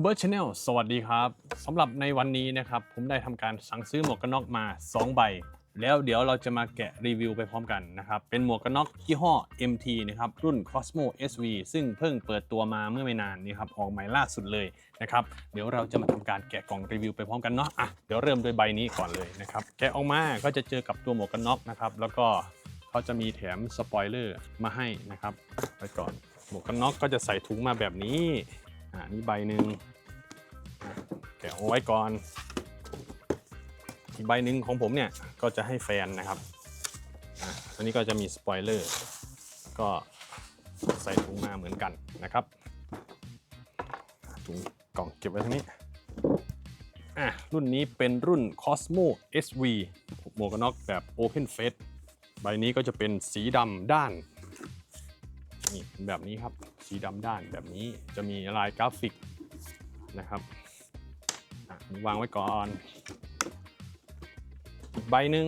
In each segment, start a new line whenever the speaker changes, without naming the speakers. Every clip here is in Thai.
คูเบอร์ชาแนลสวัสดีครับสำหรับในวันนี้นะครับ ผมได้ทำการสั่งซื้อหมวกกันน็อกมา 2 ใบ แล้วเดี๋ยวเราจะมาแกะรีวิวไปพร้อมกันนะครับ เป็นหมวกกันน็อกยี่ห้อ MT นะครับรุ่น Cosmo SV ซึ่งเพิ่งเปิดตัวมาเมื่อไม่นานนี้ครับออกใหม่ล่าสุดเลยนะครับ เดี๋ยวเราจะมาทำการแกะกล่องรีวิวไปพร้อมกันเนาะอะเดี๋ยวเริ่มด้วยใบนี้ก่อนเลยนะครับแกะออกมาก็จะเจอกับตัวหมวกกันน็อกนะครับแล้วก็เขาจะมีแถมสปอยเลอร์มาให้นะครับไว้ก่อนหมวกกันน็อกก็จะใส่ถุงมาแบบนี้ อ่านี่ใบหนึ่งแกะเอาไว้ก่อน อีกใบหนึ่งของผมเนี่ยก็จะให้แฟนนะครับอันนี้ก็จะมีสปอยเลอร์ก็ใส่ถุงมาเหมือนกันนะครับถุงกล่องเก็บไว้ทั้งนี้อะรุ่นนี้เป็นรุ่น Cosmo SV หมวกกันน็อกแบบ Open Face ใบนี้ก็จะเป็นสีดำด้านนี่แบบนี้ครับ สีดำด้านแบบนี้จะมีลายกราฟิกนะครับวางไว้ก่อนอีกใบหนึ่ง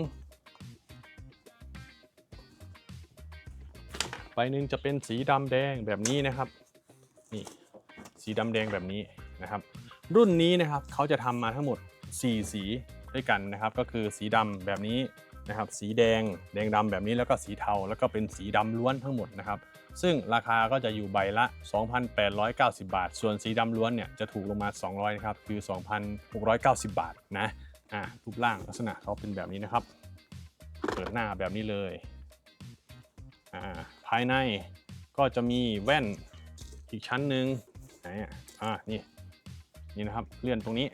ใบหนึ่งจะเป็นสีดำแดงแบบนี้นะครับนี่สีดำแดงแบบนี้นะครับ รุ่นนี้นะครับเขาจะทำมาทั้งหมด 4 สีด้วยกันนะครับ ก็คือสีดำแบบนี้ นะครับสีแดงแดงดำแบบนี้แล้วก็สีเทาแล้วก็เป็นสีดำล้วนทั้งหมดนะครับ ซึ่งราคาก็จะอยู่ใบละ 2,890 บาท ส่วนสีดำล้วนเนี่ยจะถูกลงมา 200นะครับคือ 2,690 บาทนะอ่ารูปร่างลักษณะเขาเป็นแบบนี้นะครับ เปิดหน้าแบบนี้เลยอ่าภายในก็จะมีแว่นอีกชั้นหนึ่งไหนอะอ่านี่นี่นะครับเลื่อนตรงนี้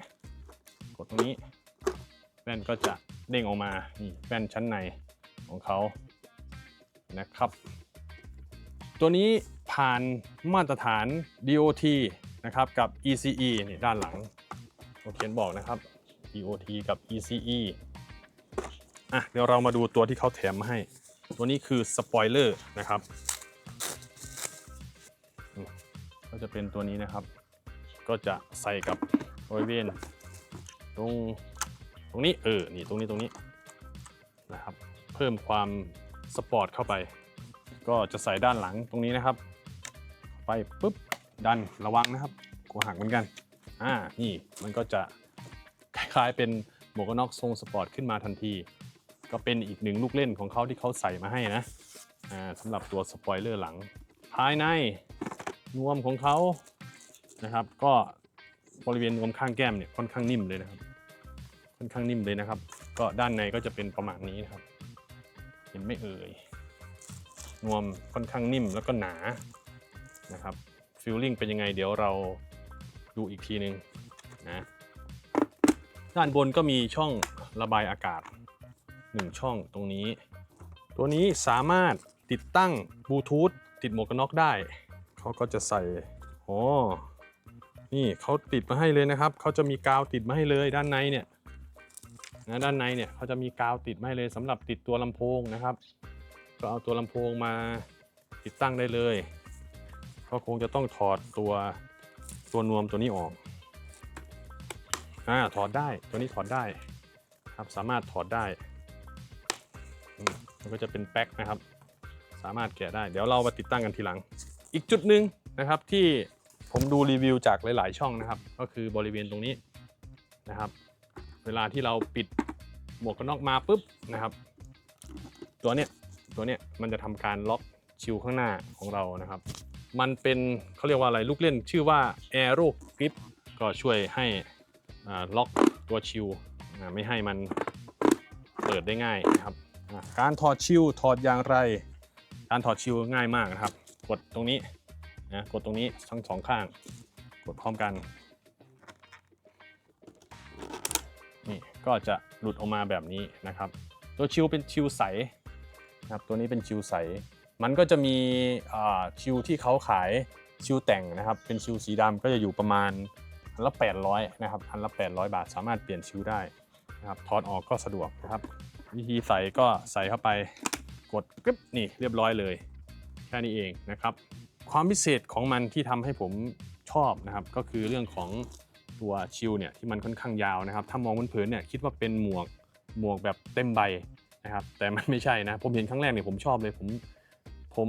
กดตรงนี้ แว่นก็จะ เด้งออกมานี่แว่นชั้นในของเขานะครับ ตัวนี้ผ่านมาตรฐาน DOT นะครับกับ ECE นี่ด้านหลังเขาเขียนบอกนะครับ DOT กับ ECE อะเดี๋ยวเรามาดูตัวที่เขาแถมมาให้ ตัวนี้คือสปอยเลอร์นะครับก็จะเป็นตัวนี้นะครับ ก็จะใส่กับบริเวณตรง รงนี้เออนี่ตรงนี้ตรงนี้นะครับ เพิ่มความสปอร์ตเข้าไป ก็จะใส่ด้านหลังตรงนี้นะครับ ไปปุ๊บดันระวังนะครับกลัวหักเหมือนกันอ่านี่มันก็จะคล้ายๆเป็นหมวกกันน็อกทรงสปอร์ตขึ้นมาทันที ก็เป็นอีกหนึ่งลูกเล่นของเขาที่เขาใส่มาให้นะอ่าสำหรับตัวสปอยเลอร์หลัง ภายในนวมของเขานะครับ ก็บริเวณนวมข้างแก้มเนี่ยค่อนข้างนิ่มเลยนะครับ ค่อนข้างนิ่มเลยนะครับ ก็ด้านในก็จะเป็นประมาณนี้นะครับ เห็นไม่เอ่ย นวมค่อนข้างนิ่มแล้วก็หนานะครับฟิลลิ่งเป็นยังไงเดี๋ยวเราดูอีกทีหนึงนะด้านบนก็มีช่องระบายอากาศ 1 ช่องตรงนี้ ตัวนี้สามารถติดตั้งบลูทูธติดหมวกกันน็อกได้ เขาก็จะใส่โอ้นี่เขาติดมาให้เลยนะครับ เขาจะมีกาวติดมาให้เลยด้านในเนี่ย นะด้านในเนี่ยเขาจะมีกาวติดมาเลยสำหรับติดตัวลำโพงนะครับ ก็เอาตัวลำโพงมาติดตั้งได้เลย ก็คงจะต้องถอดตัวตัวนวมตัวนี้ออกอ่าถอดได้ตัวนี้ถอดได้ครับสามารถถอดได้มันก็จะเป็นแป๊กนะครับ สามารถแกะได้ เดี๋ยวเรามาติดตั้งกันทีหลัง อีกจุดหนึ่งนะครับที่ผมดูรีวิวจากหลาย ๆ ช่องนะครับ ก็คือบริเวณตรงนี้นะครับ เวลาที่เราปิดหมวกกันน็อกมาปุ๊บนะครับ ตัวเนี้ยตัวเนี้ยมันจะทำการล็อกชิวข้างหน้าของเรานะครับ มันเป็นเขาเรียกว่าอะไรลูกเล่นชื่อว่า Aero Grip ก็ช่วยให้ล็อกตัวชิวไม่ให้มันเปิดได้ง่ายนะครับ การถอดชิวถอดอย่างไร การถอดชิวง่ายมากนะครับ กดตรงนี้นะกดตรงนี้ทั้งสองข้าง กดพร้อมกัน ก็จะหลุดออกมาแบบนี้นะครับ ตัวชิวเป็นชิวใสนะครับตัวนี้เป็นชิวใส มันก็จะมีชิวที่เขาขายชิวแต่งนะครับ เป็นชิวสีดำก็จะอยู่ประมาณอันละ 800นะครับอันละ 800 บาทสามารถเปลี่ยนชิวได้นะครับถอดออกก็สะดวกนะครับ วิธีใส่ก็ใส่เข้าไปกดกึ๊บนี่เรียบร้อยเลย แค่นี้เองนะครับ ความพิเศษของมันที่ทำให้ผมชอบนะครับ ก็คือเรื่องของ ตัวชิวเนี่ยที่มันค่อนข้างยาวนะครับ ถ้ามองเผินเนี่ยคิดว่าเป็นหมวกหมวกแบบเต็มใบนะครับ แต่มันไม่ใช่นะ ผมเห็นครั้งแรกเนี่ยผมชอบเลยผมผม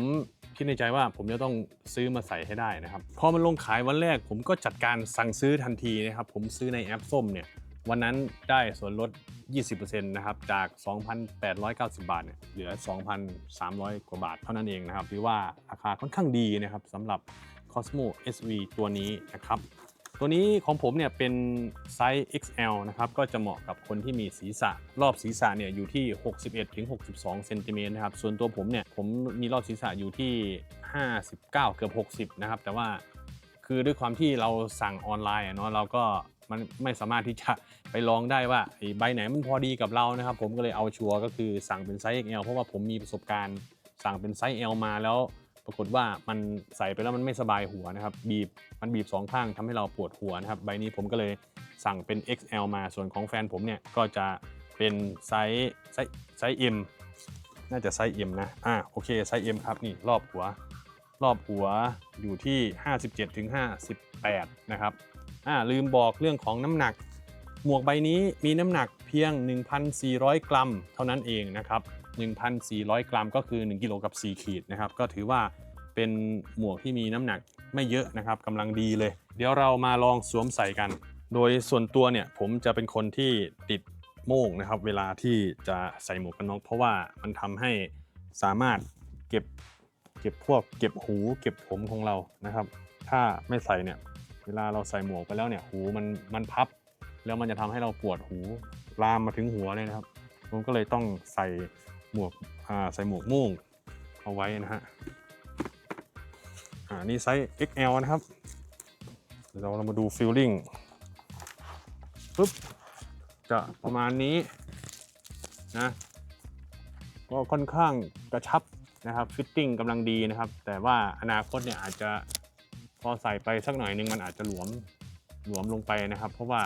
คิดในใจว่าผมจะต้องซื้อมาใส่ให้ได้นะครับ พอมันลงขายวันแรกผมก็จัดการสั่งซื้อทันทีนะครับ ผมซื้อในแอปส้มเนี่ยวันนั้นได้ส่วนลด 20%นะครับ จาก 2,890 บาทเนี่ยเหลือ 2,300 กว่าบาทเท่านั้นเองนะครับหรือว่าราคาค่อนข้างดีนะครับสำหรับ Cosmo SV ตัวนี้นะครับ ตัวนี้ของผมเนี่ยเป็นไซส์ XL นะครับก็จะเหมาะกับคนที่มีศีรษะ รอบศีรษะเนี่ยอยู่ที่ 61ถึง62เซนติเมตรนะครับส่วนตัวผมเนี่ยผมมีรอบศีรษะอยู่ที่ 59 เกือบ 60 นะครับ แต่ว่าคือด้วยความที่เราสั่งออนไลน์เนาะเราก็มันไม่สามารถที่จะไปลองได้ว่าอ้ใบไหนมันพอดีกับเรานะครับ ผมก็เลยเอาชัวร์ก็คือสั่งเป็นไซส์ XL เพราะว่าผมมีประสบการณ์สั่งเป็นไซส์ L มาแล้ว ปรากฏว่ามันใส่ไปแล้วมันไม่สบายหัวนะครับ บีบมันบีบสองข้างทำให้เราปวดหัวนะครับ ใบนี้ผมก็เลยสั่งเป็น XL มาส่วนของแฟนผมเนี่ยก็จะเป็นไซส์ไซส์ไซส์ M น่าจะไซส์ M นะ อ่าโอเคไซส์ M ครับนี่รอบหัว รอบหัวอยู่ที่ 57ถึง58 นะครับ อ่าลืมบอกเรื่องของน้ำหนัก หมวกใบนี้มีน้ำหนักเพียง 1,400 กรัม เท่านั้นเองนะครับ 1,400 กรัมก็คือ 1 กิโลกับ 4 ขีดนะครับ ก็ถือว่าเป็นหมวกที่มีน้ำหนักไม่เยอะนะครับกำลังดีเลย เดี๋ยวเรามาลองสวมใส่กัน โดยส่วนตัวเนี่ยผมจะเป็นคนที่ติดโม่งนะครับ เวลาที่จะใส่หมวกกันน็อกเพราะว่ามันทำให้สามารถเก็บเก็บพวกเก็บหูเก็บผมของเรานะครับ ถ้าไม่ใส่เนี่ยเวลาเราใส่หมวกไปแล้วเนี่ยหูมันมันพับ แล้วมันจะทำให้เราปวดหูลามมาถึงหัวเลยนะครับ ผมก็เลยต้องใส่หมวกใส่หมวกม่งเอาไว้นะฮะอ่านี่ไซส์ XL นะครับเดี๋ยวเรามาดูฟิลลิ่งปุ๊บจะประมาณนี้นะก็ค่อนข้างกระชับนะครับฟิตติ้งกำลังดีนะครับ แต่ว่าอนาคตเนี่ยอาจจะพอใส่ไปสักหน่อยนึงมันอาจจะหลวมหลวมลงไปนะครับ เพราะว่า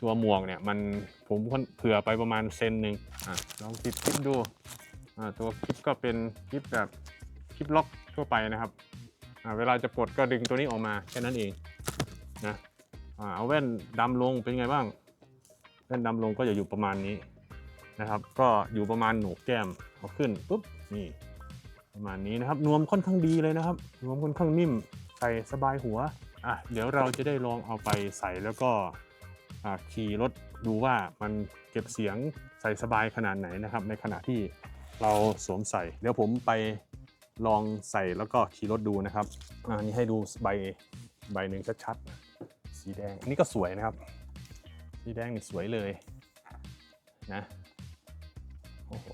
ตัวหมวกเนี่ยมันผมเผื่อไปประมาณเซนหนึ่งอะลองติดคลิปดูอ่าตัวคลิปก็เป็นคลิปแบบคลิปล็อกทั่วไปนะครับอ่าเวลาจะปลดก็ดึงตัวนี้ออกมาแค่นั้นเองนะอ่าเอาแว่นดำลงเป็นไงบ้าง แว่นดำลงก็จะอยู่ประมาณนี้นะครับ ก็อยู่ประมาณหนูกแก้มเอาขึ้นปุ๊บนี่ประมาณนี้นะครับนวมค่อนข้างดีเลยนะครับนวมค่อนข้างนิ่มใส่สบายหัวอะเดี๋ยวเราจะได้ลองเอาไปใส่แล้วก็ ขี่รถดูว่ามันเก็บเสียงใส่สบายขนาดไหนนะครับ ในขณะที่เราสวมใส่ เดี๋ยวผมไปลองใส่แล้วก็ขี่รถดูนะครับอ่านี่ให้ดูใบใบหนึ่งชัดๆสีแดงอันนี้ก็สวยนะครับ สีแดงนี่สวยเลยนะโอ้โห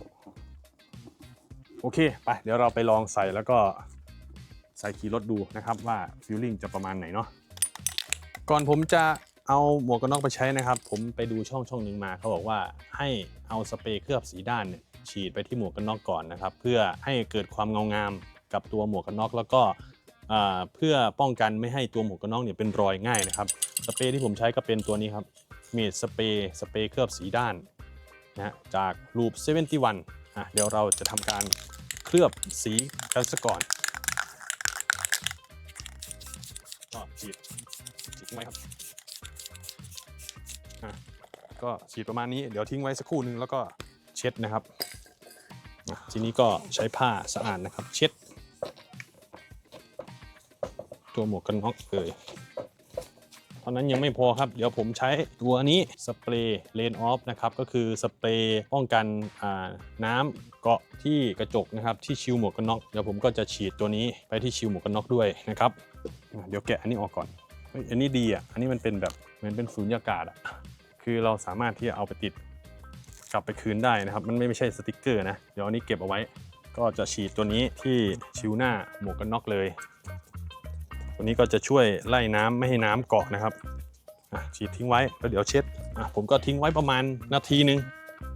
โอเคไปเดี๋ยวเราไปลองใส่แล้วก็ใส่ขี่รถดูนะครับว่าฟิลลิ่งจะประมาณไหนเนาะก่อนผมจะ เอาหมวกกันน็อกไปใช้นะครับ ผมไปดูช่องช่องหนึ่งมาเขาบอกว่าให้เอาสเปรย์เคลือบสีด้านเนี่ยฉีดไปที่หมวกกันน็อกก่อนนะครับ เพื่อให้เกิดความเงางามกับตัวหมวกกันน็อกแล้วก็เพื่อป้องกันไม่ให้ตัวหมวกกันน็อกเนี่ยเป็นรอยง่ายนะครับสเปรย์ที่ผมใช้ก็เป็นตัวนี้ครับเมดสเปรย์สเปรย์เคลือบสีด้านนะฮะจากรูป71อะเดี๋ยวเราจะทำการเคลือบสีกันซะก่อนก็ฉีดฉีดไว้ครับ อะก็ฉีดประมาณนี้เดี๋ยวทิ้งไว้สักครู่หนึ่งแล้วก็เช็ดนะครับทีนี้ก็ใช้ผ้าสะอาดนะครับ เช็ด ตัวหมวกกันน็อกเลยเท่านั้นยังไม่พอครับ เดี๋ยวผมใช้ตัวนี้สเปรย์เลนออฟนะครับก็คือสเปรย์ป้องกันน้ำเกาะที่กระจกนะครับที่ชิวหมวกกันน็อกเดี๋ยวผมก็จะฉีดตัวนี้ไปที่ชิวหมวกกันน็อกด้วยนะครับเดี๋ยวแกะอันนี้ออกก่อนอันนี้ดีอะอันนี้มันเป็นแบบเหมือนเป็นสูญญากาศอะ คือเราสามารถที่จะเอาไปติดกลับไปคืนได้นะครับ มันไม่ใช่สติกเกอร์นะ เดี๋ยวอันนี้เก็บเอาไว้ ก็จะฉีดตัวนี้ที่ชิวหน้าหมวกกันน็อกเลย ตัวนี้ก็จะช่วยไล่น้ำไม่ให้น้ำเกาะนะครับฉีดทิ้งไว้แล้วเดี๋ยวเช็ดผมก็ทิ้งไว้ประมาณนาทีหนึง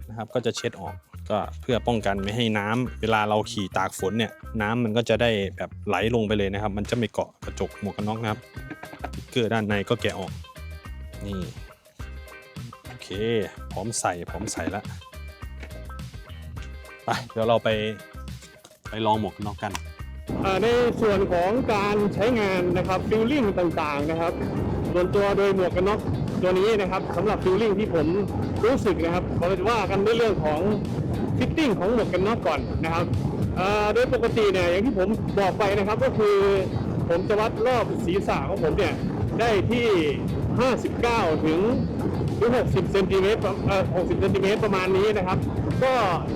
นะครับ ก็จะเช็ดออกก็เพื่อป้องกันไม่ให้น้ำเวลาเราขี่ตากฝนเนี่ยน้ำมันก็จะได้แบบไหลลงไปเลยนะครับ มันจะไม่เกาะกระจกหมวกกันน็อกนะครับสติกเกอร์ด้านในก็แกะออกนี่ อเค พร้อมใส่ พร้อมใส่แล้วไป เดี๋ยวเราไปไปลองหมวกกันน็อกกัน ในส่วนของการใช้งานนะครับฟิลลิ่งต่างๆนะครับส่วนตัวโดยหมวกกันน็อกตัวนี้นะครับสำหรับฟิลลิ่งที่ผมรู้สึกนะครับเราจะว่ากันด้วยเรื่องของฟิตติ้งของหมวกกันน็อกก่อนนะครับ
โดยปกติเนี่ยอย่างที่ผมบอกไปนะครับก็คือผมจะวัดรอบศีรษะของผมเนี่ยได้ที่ 59 ถึง หรือ60เซนติเมตรเอ่อ60เซนติเมตรประมาณนี้นะครับ ก็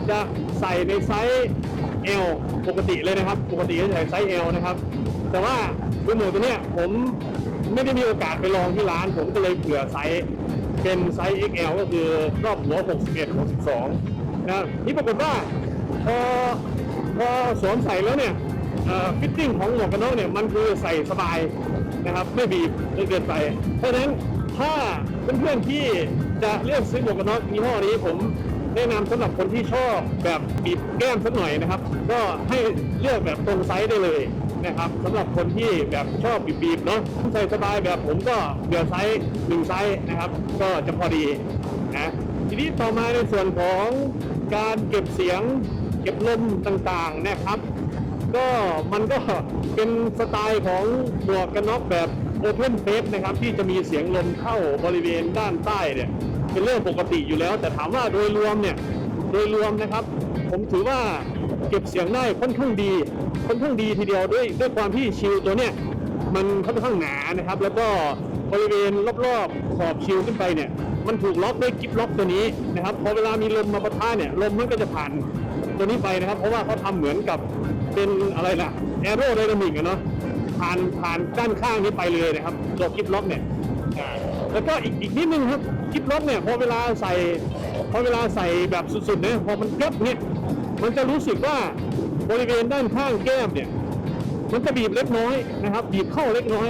จะใส่ในไซส์ L ปกติเลยนะครับ ปกติจะใส่ไซส์ L นะครับ แต่ว่าด้วยหมวกตัวเนี้ยผมไม่ได้มีโอกาสไปลองที่ร้าน ผมก็เลยเผื่อไซส์เป็นไซส์ XL ก็คือรอบหัว 61 62 นะนี่ปรากฏว่าพอพอสวมใส่แล้วเนี่ยฟิตติ้งของหมวกกันน็อกเนี่ยมันคือใส่สบายนะครับ ไม่บีบจนเกินไป เพราะฉะนั้นถ้า เพื่อนๆที่จะเลือกซื้อหมวกกันน็อกยี่ห้อนี้ผมแนะนำสำหรับคนที่ชอบแบบบีบแก้มสักหน่อยนะครับ ก็ให้เลือกแบบตรงไซส์ได้เลยนะครับสำหรับคนที่แบบชอบบีบๆเนาะใส่สบายแบบผมก็เดือไซส์หนึ่งไซส์นะครับ ก็จะพอดีนะทีนี้ต่อมาในส่วนของการเก็บเสียงเก็บลมต่างๆนะครับ ก็มันก็เป็นสไตล์ของหมวกกันน็อกแบบ โอเพนเฟสนะครับที่จะมีเสียงลมเข้าบริเวณด้านใต้เนี่ยเป็นเรื่องปกติอยู่แล้ว แต่ถามว่าโดยรวมเนี่ยโดยรวมนะครับ ผมถือว่าเก็บเสียงได้ค่อนข้างดีค่อนข้างดีทีเดียวด้วยด้วยความที่ชิลตัวเนี่ยมันค่อนข้างหนานะครับ แล้วก็บริเวณรอบๆขอบชิลขึ้นไปเนี่ยมันถูกล็อกด้วยกิฟล็อกตัวนี้นะครับพอเวลามีลมมาปะทะเนี่ยลมมันก็จะผ่านตัวนี้ไปนะครับ เพราะว่าเขาทำเหมือนกับเป็นอะไรล่ะแอโรไดนามิกอะเนาะ ผ่านผ่านด้านข้างนี้ไปเลยนะครับตัวกิฟล็อกเนี่ยอ่าแล้วก็อีกอีกนิดนึงครับกิฟล็อกเนี่ยพอเวลาใส่พอเวลาใส่แบบสุดๆเนี่ยพอมันกลับเนี่ยมันจะรู้สึกว่าบริเวณด้านข้างแก้มเนี่ยมันจะบีบเล็กน้อยนะครับ บีบเข้าเล็กน้อย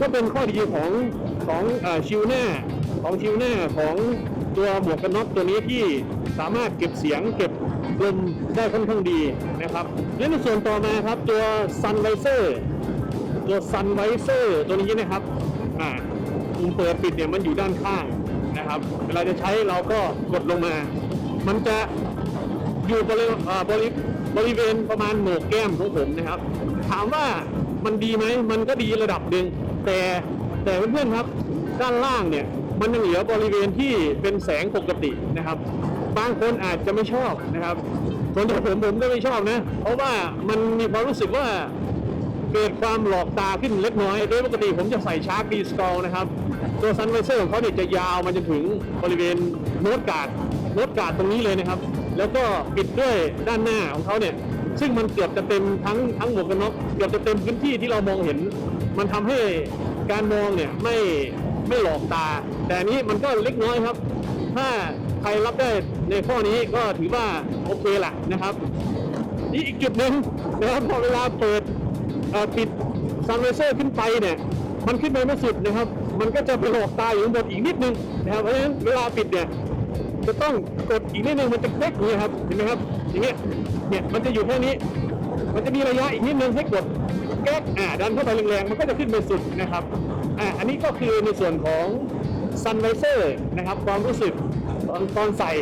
ก็เป็นข้อดีของของอชิวหน้าของชิวหน้าของตัวหมวกกันน็อกตัวนี้ที่สามารถเก็บเสียงเก็บ ลมได้ค่อนข้างดีนะครับ และในส่วนต่อมาครับตัว Sun Visor ตัว Sun Visor ตัวนี้นะครับอ่าปุ่มเปิดปิดเนี่ยมันอยู่ด้านข้างนะครับเวลาจะใช้เราก็กดลงมา มันจะอยู่บริเวณอ่าบริบริเวณประมาณโหนกแก้มของผมนะครับ ถามว่ามันดีไหมมันก็ดีระดับหนึ่งแต่แต่เพื่อนๆครับด้านล่างเนี่ยมันยังเหลือบริเวณที่เป็นแสงปกตินะครับ บางคนอาจจะไม่ชอบนะครับส่วนตัวผมผมก็ไม่ชอบนะ เพราะว่ามันมีความรู้สึกว่าเกิดความหลอกตาขึ้นเล็กน้อย โดยปกติผมจะใส่ชาร์กดีสกอลนะครับ ตัวซันไวเซอร์ของเขาเนี่ยจะยาวมาจนถึงบริเวณโน้ตการ์ดโน้ตการ์ดตรงนี้เลยนะครับ แล้วก็ปิดด้วยด้านหน้าของเขาเนี่ย ซึ่งมันเกือบจะเต็มทั้งทั้งหมวกกันน็อกเกือบจะเต็มพื้นที่ที่เรามองเห็น มันทำให้การมองเนี่ยไม่ไม่หลอกตา แต่อันนี้มันก็เล็กน้อยครับ ถ้าใครรับได้ในข้อนี้ก็ถือว่าโอเคแหละนะครับ นี่อีกจุดหนึ่งนะครับพอเวลาเปิดปิดซันเวเซอร์ขึ้นไปเนี่ยมันขึ้นไปไม่สุดนะครับ มันก็จะไปหลอกตาอยู่บนอีกนิดนึงนะครับเพราะฉะนั้นเวลาปิดเนี่ยจะต้องกดอีกนิดนึงมันจะเล็กอย่างนี้ยครับเห็นไหมครับอย่างเงี้ยเนี่ยมันจะอยู่แค่นี้ มันจะมีระยะอีกนิดนึงให้กดแก๊กอ่าดันเข้าไปแรงๆมันก็จะขึ้นไปสุดนะครับอ่าอันนี้ก็คือในส่วนของ ซันไวเซอร์นะครับความรู้สึกตอนตอนใส่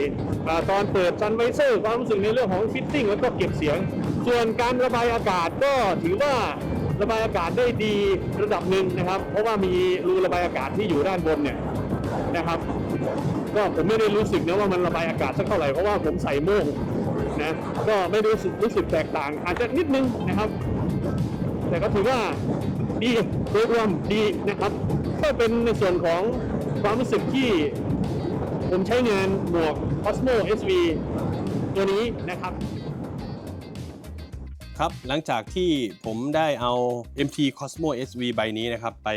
ตอนเปิดซันไวเซอร์ความรู้สึกในเรื่องของฟิตติ้งแล้วก็เก็บเสียง ส่วนการระบายอากาศก็ถือว่าระบายอากาศได้ดีระดับหนึ่งนะครับ เพราะว่ามีรูระบายอากาศที่อยู่ด้านบนเนี่ยนะครับ ก็ผมไม่ได้รู้สึกนะว่ามันระบายอากาศสักเท่าไหร่เพราะว่าผมใส่โม่งนะก็ไม่ได้รู้สึกรู้สึกแตกต่าง อาจจะนิดนึงนะครับ แต่ก็ถือว่าดีโดยรวมดีนะครับ ก็เป็นในส่วนของ ความรู้สึกที่ผมใช้งานหมวก Cosmo SV ตัวนี้นะครับ
ครับหลังจากที่ผมได้เอา MT Cosmo SV ใบนี้นะครับ ไป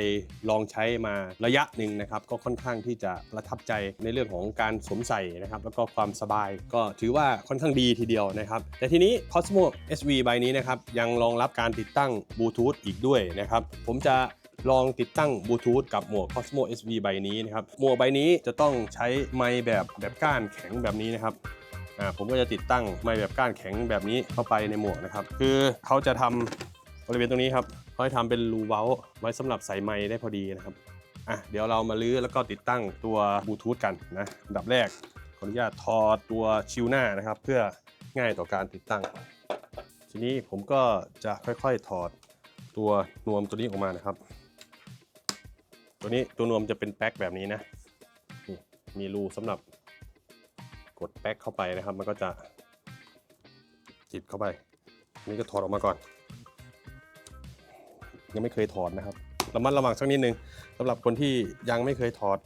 ลองใช้มาระยะหนึ่งนะครับ ก็ค่อนข้างที่จะประทับใจในเรื่องของการสวมใส่นะครับ แล้วก็ความสบายก็ถือว่าค่อนข้างดีทีเดียวนะครับ แต่ทีนี้ Cosmo SV ใบนี้นะครับ ยังรองรับการติดตั้งบลูทูธอีกด้วยนะครับ ผมจะ ลองติดตั้งบลูทูธกับหมวก Cosmo SV ใบนี้นะครับ หมวกใบนี้จะต้องใช้ไมค์แบบแบบก้านแข็งแบบนี้นะครับอ่าผมก็จะติดตั้งไม้แบบก้านแข็งแบบนี้เข้าไปในหมวกนะครับ คือเขาจะทำบริเวณตรงนี้ครับเขาให้ทำเป็นรูเว้าไว้สำหรับใส่ไม้ได้พอดีนะครับอะเดี๋ยวเรามาลื้อแล้วก็ติดตั้งตัวบลูทูธกันนะอันดับแรกขออนุญาตถอดตัวชิวหน้านะครับ เพื่อง่ายต่อการติดตั้ง ทีนี้ผมก็จะค่อยๆถอดตัวนวมตัวนี้ออกมานะครับ ตัวนี้ตัวนวมจะเป็นแพ็คแบบนี้นะนี่มีรูสำหรับกดแป๊กเข้าไปนะครับ มันก็จะติดเข้าไป นี่ก็ถอดออกมาก่อน ยังไม่เคยถอดนะครับระมัดระวังสักนิดนึงสำหรับคนที่ยังไม่เคยถอด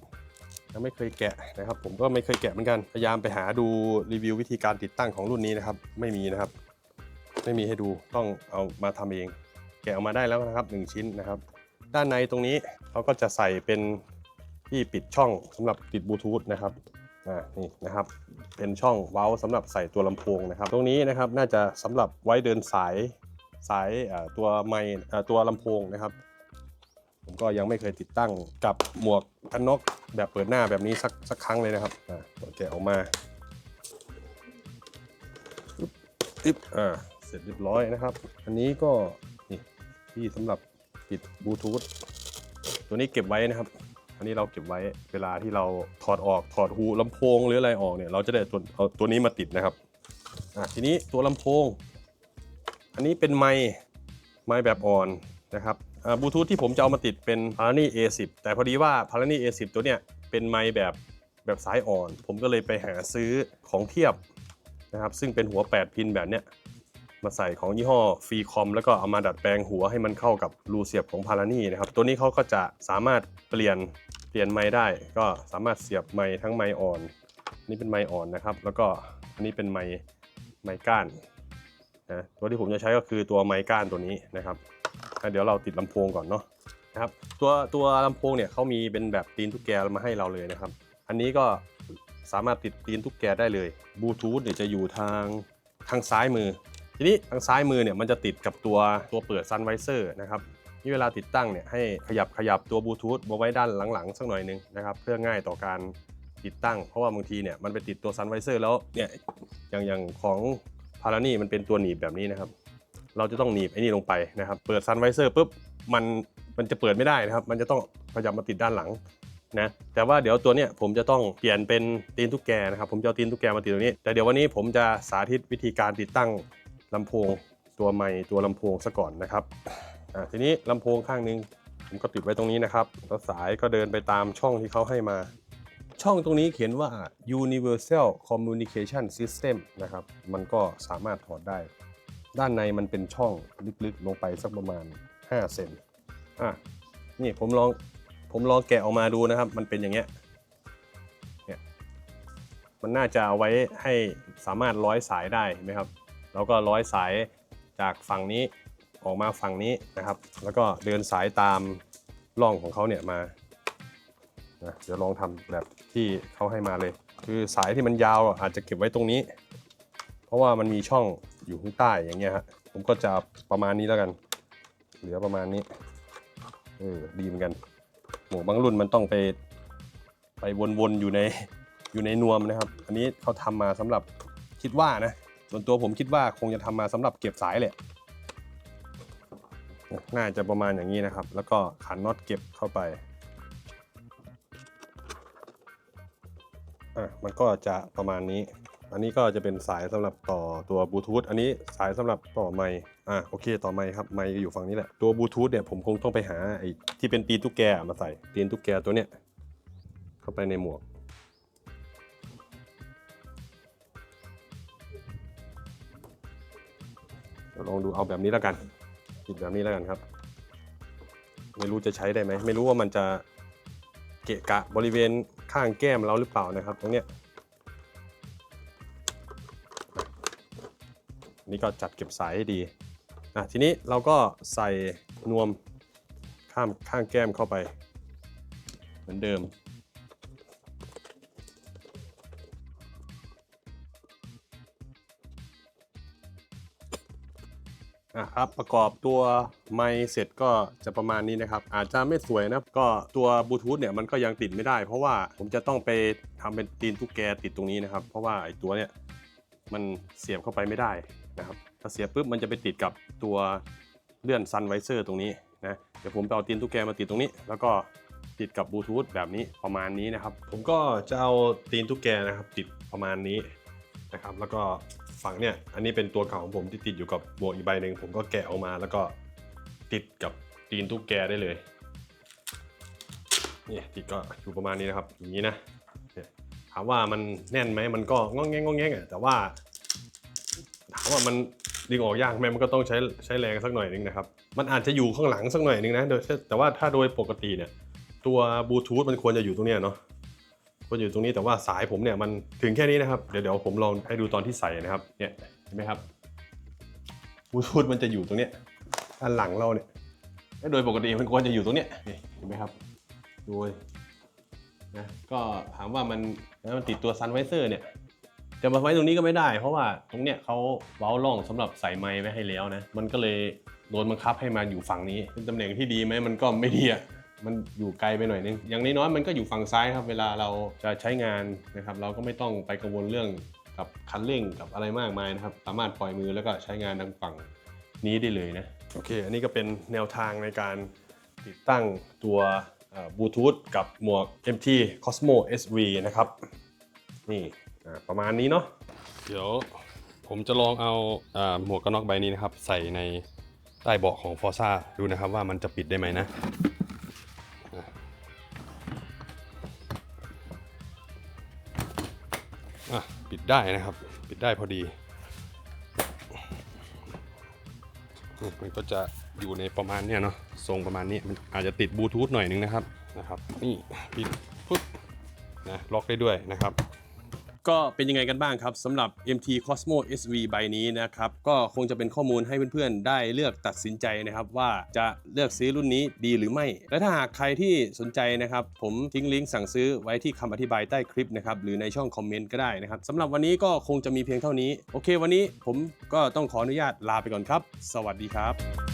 ยังไม่เคยแกะนะครับ ผมก็ไม่เคยแกะเหมือนกันพยายามไปหาดูรีวิววิธีการติดตั้งของรุ่นนี้นะครับ ไม่มีนะครับ ไม่มีให้ดูต้องเอามาทำเอง แกะออกมาได้แล้วนะครับ 1 ชิ้นนะครับ ด้านในตรงนี้เขาก็จะใส่เป็นที่ปิดช่องสำหรับปิดบลูทูธนะครับอ่านี่นะครับ เป็นช่องเว้าสำหรับใส่ตัวลำโพงนะครับ ตรงนี้นะครับน่าจะสำหรับไว้เดินสายสายตัวไมค์อ่ตัวลำโพงนะครับ ผมก็ยังไม่เคยติดตั้งกับหมวกกันน็อกแบบเปิดหน้าแบบนี้สักสักครั้งเลยนะครับอ่าแกะออกมาอึ๊บอ่าเสร็จเรียบร้อยนะครับ อันนี้ก็นี่ที่สำหรับ ปิดบลูทูธตัวนี้เก็บไว้นะครับ อันนี้เราเก็บไว้เวลาที่เราถอดออกถอดหูลำโพงหรืออะไรออกเนี่ยเราจะได้ตัวเอาตัวนี้มาติดนะครับอะทีนี้ตัวลำโพง อันนี้เป็นไมค์ไมค์แบบอ่อนนะครับบลูทูธที่ผมจะเอามาติดเป็น p a r a n y A10 แต่พอดีว่า p a r a n y A10 ตัวเนี้ยเป็นไมค์แบบแบบสายอ่อน ผมก็เลยไปหาซื้อของเทียบนะครับซึ่งเป็นหัว 8 พินแบบเนี้ย มาใส่ของยี่ห้อฟรีคอมแล้วก็เอามาดัดแปลงหัวให้มันเข้ากับรูเสียบของพารานี่นะครับ ตัวนี้เขาก็จะสามารถเปลี่ยนเปลี่ยนไม้ได้ ก็สามารถเสียบไม้ทั้งไม้อ่อน นี่เป็นไม้อ่อนนะครับ แล้วก็อันนี้เป็นไม้ไม้ก้านนะตัวที่ผมจะใช้ก็คือตัวไม้ก้านตัวนี้นะครับเดี๋ยวเราติดลำโพงก่อนเนาะนะครับตัวตัวลำโพงเนี่ยเขามีเป็นแบบตีนตุ๊กแกมาให้เราเลยนะครับ อันนี้ก็สามารถติดตีนตุ๊กแกได้เลยบลูทูธเนี่ยจะอยู่ทางทางซ้ายมือ ทีนี้ทางซ้ายมือเนี่ยมันจะติดกับตัวตัวเปิดซันไวเซอร์นะครับนี่เวลาติดตั้งเนี่ยให้ขยับขยับตัวบลูทูธมาไว้ด้านหลังๆ สักหน่อยหนึงนะครับเพื่อง่ายต่อการติดตั้ง เพราะว่าบางทีเนี่ยมันไปติดตัวซันไวเซอร์แล้วเนี่ยอย่างอย่างของพารานี่มันเป็นตัวหนีบแบบนี้นะครับ เราจะต้องหนีบไอ้นี่ลงไปนะครับ เปิดซันไวเซอร์ปุ๊บมันมันจะเปิดไม่ได้นะครับ มันจะต้องขยับมาติดด้านหลังนะแต่ว่าเดี๋ยวตัวเนี้ยผมจะต้องเปลี่ยนเป็นตีนตุ๊กแกนะครับ ผมจะเอาตีนตุ๊กแกมาติดตรงนี้ แต่เดี๋ยววันนี้ผมจะสาธิตวิธีการติดตั้ง ลำโพงตัวไมค์ตัวลำโพงซะก่อนนะครับอ่าทีนี้ลำโพงข้างหนึงผมก็ติดไว้ตรงนี้นะครับแล้วสายก็เดินไปตามช่องที่เขาให้มา ช่องตรงนี้เขียนว่า Universal Communication System นะครับ มันก็สามารถถอดได้ ด้านในมันเป็นช่องลึกๆ ลงไปสักประมาณ 5 เซนอะนี่ผมลองผมลองแกะออกมาดูนะครับ มันเป็นอย่างเงี้ยเนี่ยมันน่าจะเอาไว้ให้สามารถร้อยสายได้ไหมครับ แล้วก็ร้อยสายจากฝั่งนี้ออกมาฝั่งนี้นะครับ แล้วก็เดินสายตามร่องของเขาเนี่ยมานะเดี๋ยวลองทำแบบที่เขาให้มาเลย คือสายที่มันยาวอาจจะเก็บไว้ตรงนี้ เพราะว่ามันมีช่องอยู่ข้างใต้อย่างเงี้ยฮะผมก็จะประมาณนี้แล้วกัน เหลือประมาณนี้เออดีเหมือนกันหมวกบางรุ่นมันต้องไปไปวนๆอยู่ในอยู่ในนวมนะครับ อันนี้เขาทำมาสำหรับคิดว่านะ ส่วนตัวผมคิดว่าคงจะทำมาสำหรับเก็บสายแหละน่าจะประมาณอย่างนี้นะครับ แล้วก็ขันน็อตเก็บเข้าไปอะมันก็จะประมาณนี้ อันนี้ก็จะเป็นสายสำหรับต่อตัวบลูทูธอันนี้สายสำหรับต่อไมค์อะโอเค ต่อไมค์ครับไมค์อยู่ฝั่งนี้แหละตัวบลูทูธเนี่ยผมคงต้องไปหาไอ้ที่เป็นตีนตุ๊กแกมาใส่ตีนตุ๊กแกตัวเนี้ยเข้าไปในหมวก ลองดูเอาแบบนี้แล้วกันติดแบบนี้แล้วกันครับ ไม่รู้จะใช้ได้ไหมไม่รู้ว่ามันจะเกะกะบริเวณข้างแก้มเราหรือเปล่านะครับ ตรงเนี้ยนี่ก็จัดเก็บสายให้ดีอะทีนี้เราก็ใส่นวมข้ามข้างแก้มเข้าไป เหมือนเดิม อะครับประกอบตัวไมค์เสร็จก็จะประมาณนี้นะครับ อาจจะไม่สวยนะก็ตัวบลูทูธเนี่ยมันก็ยังติดไม่ได้ เพราะว่าผมจะต้องไปทำเป็นตีนตุ๊กแกติดตรงนี้นะครับ เพราะว่าไอ้ตัวเนี่ยมันเสียบเข้าไปไม่ได้นะครับถ้าเสียบปุ๊บมันจะไปติดกับตัวเลื่อนซันไวเซอร์ตรงนี้นะเดี๋ยวผมไปเอาตีนตุ๊กแกมาติดตรงนี้ แล้วก็ติดกับบลูทูธแบบนี้ประมาณนี้นะครับ ผมก็จะเอาตีนตุ๊กแกนะครับ ติดประมาณนี้นะครับ แล้วก็ ฝั่งเนี่ยอันนี้เป็นตัวเก่าของผมที่ติดอยู่กับหมวกอีกใบหนึ่งผมก็แกะออกมาแล้วก็ติดกับตีนตุ๊กแกได้เลยเนี่ยติดก็อยู่ประมาณนี้นะครับ อย่างนี้นะเนี่ยถามว่ามันแน่นไหมมันก็งองแงงองแงงอะแต่ว่าถาะว่ามันดึงออกยากแม่มันก็ต้องใช้ใช้แรงสักหน่อยนึงนะครับ มันอาจจะอยู่ข้างหลังสักหน่อยนึงนะโดยแต่ว่าถ้าโดยปกติเนี่ยตัวบลูทูธมันควรจะอยู่ตรงเนี้ยเนาะ ควรอยู่ตรงนี้แต่ว่าสายผมเนี่ยมันถึงแค่นี้นะครับ เดี๋ยวเดี๋ยวผมลองให้ดูตอนที่ใส่นะครับ เนี่ยเห็นไหมครับบลูทูธมันจะอยู่ตรงเนี้ยด้านหลังเราเนี่ยโดยปกติมันควรจะอยู่ตรงเนี้ยเห็นไหมครับดูนะก็ถามว่ามันแล้วมันติดตัวซันไวเซอร์เนี่ยจะมาไว้ตรงนี้ก็ไม่ได้ เพราะว่าตรงเนี้ยเขาเว้าล่องสำหรับใส่ไม้ไว้ให้แล้วนะ มันก็เลยโดนบังคับให้มาอยู่ฝั่งนี้ เป็นตำแหน่งที่ดีไหมมันก็ไม่ดีอะ มันอยู่ไกลไปหน่อยนึงอย่างน้อยๆมันก็อยู่ฝั่งซ้ายครับ เวลาเราจะใช้งานนะครับ เราก็ไม่ต้องไปกังวลเรื่องกับคันเร่งกับอะไรมากมายนะครับ สามารถปล่อยมือแล้วก็ใช้งานทางฝั่งนี้ได้เลยนะโอเค อันนี้ก็เป็นแนวทางในการติดตั้งตัวบลูทูธกับหมวก MT Cosmo SV นะครับ นี่อ่าประมาณนี้เนาะ
เดี๋ยวผมจะลองเอาอ่าหมวกกันน็อกใบนี้นะครับ ใส่ในใต้เบาะของ Forza ดูนะครับว่ามันจะปิดได้ไหมนะ ปิดได้นะครับ ปิดได้พอดีมมันก็จะอยู่ในประมาณเนี้ยเนาะทรงประมาณนี้มันอาจจะติดบลูทูธหน่อยนึงนะครับนะครับ นี่ปิดปุ๊บนะล็อกได้ด้วยนะครับ
ก็เป็นยังไงกันบ้างครับสำหรับ MT Cosmo SV ใบนี้นะครับ ก็คงจะเป็นข้อมูลให้เพื่อนๆ ได้เลือกตัดสินใจนะครับ ว่าจะเลือกซื้อรุ่นนี้ดีหรือไม่ และถ้าหากใครที่สนใจนะครับ ผมทิ้งลิงก์สั่งซื้อไว้ที่คำอธิบายใต้คลิปนะครับ หรือในช่องคอมเมนต์ก็ได้นะครับสำหรับวันนี้ก็คงจะมีเพียงเท่านี้ โอเค วันนี้ผมก็ต้องขออนุญาตลาไปก่อนครับ สวัสดีครับ